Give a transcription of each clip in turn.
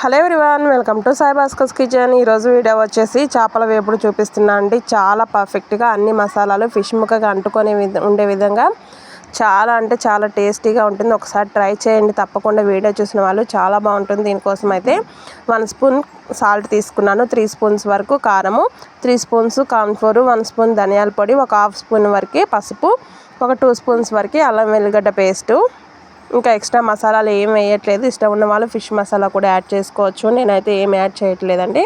Hello everyone welcome to Sai Bhaskar's kitchen. ఈరోజు video వచ్చేసి చేపల వేపుడు చూపిస్తున్నా అండి. చాలా పర్ఫెక్ట్గా అన్ని మసాలాలు ఫిష్ ముక్కగా అంటుకొని ఉండే విధంగా. చాలా అంటే చాలా టేస్టీగా ఉంటుంది. ఒకసారి ట్రై చేయండి. తప్పకుండా వీడియో చూసిన వాళ్ళు చాలా బాగుంటుంది. దీనికోసం అయితే వన్ స్పూన్ సాల్ట్ తీసుకున్నాను. త్రీ స్పూన్స్ వరకు కారము three spoons cornflour one spoon ధనియాల పొడి ఒక హాఫ్ స్పూన్ వరకు పసుపు ఒక టూ స్పూన్స్ వరకు అల్లం వెల్లిగడ్డ పేస్టు. ఇంకా ఎక్స్ట్రా మసాలాలు ఏం వేయట్లేదు. ఇష్టం ఉన్న వాళ్ళు ఫిష్ మసాలా కూడా యాడ్ చేసుకోవచ్చు. నేనైతే ఏం యాడ్ చేయట్లేదండి.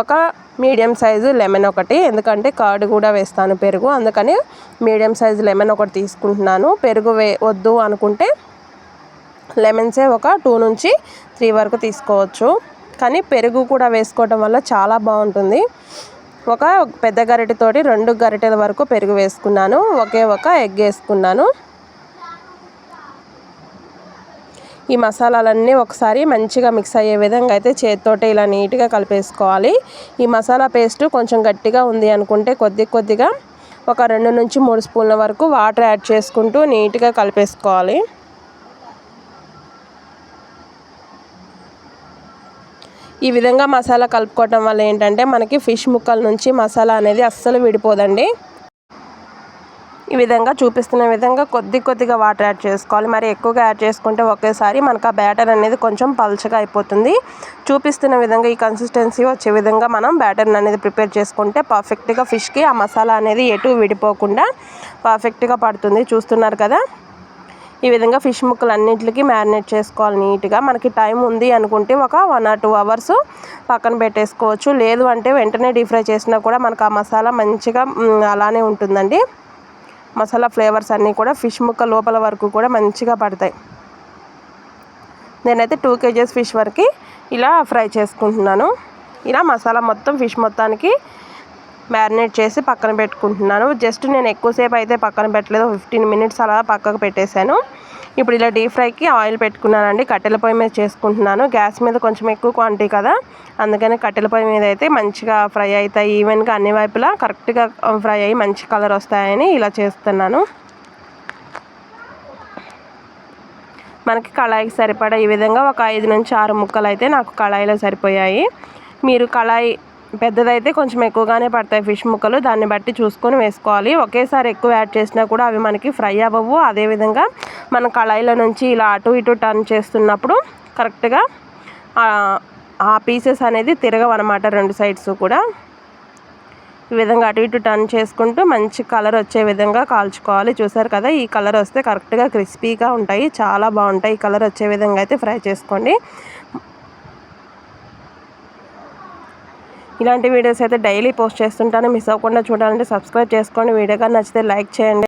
ఒక మీడియం సైజు లెమన్ ఒకటి. ఎందుకంటే కర్డ్ కూడా వేస్తాను పెరుగు. అందుకని మీడియం సైజు లెమన్ ఒకటి తీసుకుంటున్నాను. పెరుగు వే వద్దు అనుకుంటే లెమన్సే ఒక టూ నుంచి త్రీ వరకు తీసుకోవచ్చు. కానీ పెరుగు కూడా వేసుకోవడం వల్ల చాలా బాగుంటుంది. ఒక పెద్ద గరిటెతోటి రెండు గరిటెల వరకు పెరుగు వేసుకున్నాను. ఒకే ఒక ఎగ్ వేసుకున్నాను. ఈ మసాలాలన్నీ ఒకసారి మంచిగా మిక్స్ అయ్యే విధంగా అయితే చేతితోటే ఇలా నీట్గా కలిపేసుకోవాలి. ఈ మసాలా పేస్ట్ కొంచెం గట్టిగా ఉంది అనుకుంటే కొద్ది కొద్దిగా ఒక రెండు నుంచి మూడు స్పూన్ల వరకు వాటర్ యాడ్ చేసుకుంటూ నీట్గా కలిపేసుకోవాలి. ఈ విధంగా మసాలా కలుపుకోవటం వల్ల ఏంటంటే మనకి ఫిష్ ముక్కల నుంచి మసాలా అనేది అస్సలు విడిపోదండి. ఈ విధంగా చూపిస్తున్న విధంగా కొద్ది కొద్దిగా వాటర్ యాడ్ చేసుకోవాలి. మరి ఎక్కువగా యాడ్ చేసుకుంటే ఒకేసారి మనకు ఆ బ్యాటర్ అనేది కొంచెం పల్చగా అయిపోతుంది. చూపిస్తున్న విధంగా ఈ కన్సిస్టెన్సీ వచ్చే విధంగా మనం బ్యాటర్ అనేది ప్రిపేర్ చేసుకుంటే పర్ఫెక్ట్గా ఫిష్కి ఆ మసాలా అనేది ఎటు విడిపోకుండా పర్ఫెక్ట్గా పడుతుంది. చూస్తున్నారు కదా? ఈ విధంగా ఫిష్ ముక్కలు అన్నింటికి మ్యారినేట్ చేసుకోవాలి నీట్గా. మనకి టైం ఉంది అనుకుంటే ఒక వన్ ఆర్ టూ అవర్స్ పక్కన పెట్టేసుకోవచ్చు. లేదు అంటే వెంటనే డీప్ ఫ్రై చేసినా కూడా మనకు ఆ మసాలా మంచిగా అలానే ఉంటుందండి. మసాలా ఫ్లేవర్స్ అన్నీ కూడా ఫిష్ ముక్క లోపల వరకు కూడా మంచిగా పడతాయి. నేనైతే టూ కేజీస్ ఫిష్ వరకు ఇలా ఫ్రై చేసుకుంటున్నాను. ఇలా మసాలా మొత్తం ఫిష్ మొత్తానికి మ్యారినేట్ చేసి పక్కన పెట్టుకుంటున్నాను. జస్ట్ నేను ఎక్కువసేపు అయితే పక్కన పెట్టలేదు. ఫిఫ్టీన్ మినిట్స్ అలా పక్కకు పెట్టేశాను. ఇప్పుడు ఇలా డీప్ ఫ్రైకి ఆయిల్ పెట్టుకున్నానండి. కట్టెల పొయ్యి మీద చేసుకుంటున్నాను. గ్యాస్ మీద కొంచెం ఎక్కువ క్వాంటిటీ కదా. అందుకని కట్టెల పొయ్యి మీద అయితే మంచిగా ఫ్రై అవుతాయి. ఈవెన్గా అన్ని వైపులా కరెక్ట్గా ఫ్రై అయ్యి మంచి కలర్ వస్తాయని ఇలా చేస్తున్నాను. మనకి కళాయికి సరిపడా ఈ విధంగా ఒక ఐదు నుంచి ఆరు ముక్కలు అయితే నాకు కళాయిలో సరిపోయాయి. మీరు కళాయి పెద్దదైతే కొంచెం ఎక్కువగానే పడతాయి ఫిష్ ముక్కలు. దాన్ని బట్టి చూసుకొని వేసుకోవాలి. ఒకేసారి ఎక్కువ యాడ్ చేసినా కూడా అవి మనకి ఫ్రై అవ్వవు. అదేవిధంగా మన కళాయిలో నుంచి ఇలా అటు ఇటు టర్న్ చేస్తున్నప్పుడు కరెక్ట్గా ఆ పీసెస్ అనేది తిరగవన్నమాట రెండు సైడ్స్ కూడా. ఈ విధంగా అటు ఇటు టర్న్ చేసుకుంటూ మంచి కలర్ వచ్చే విధంగా కాల్చుకోవాలి. చూసారు కదా ఈ కలర్ వస్తే కరెక్ట్గా క్రిస్పీగా ఉంటాయి. చాలా బాగుంటాయి. ఈ కలర్ వచ్చే విధంగా అయితే ఫ్రై చేసుకోండి. ఇలాంటి వీడియోస్ అయితే డైలీ పోస్ట్ చేస్తుంటాను. మిస్ అవ్వకుండా చూడాలంటే సబ్స్క్రైబ్ చేసుకోండి. వీడియో కానీ నచ్చితే లైక్ చేయండి.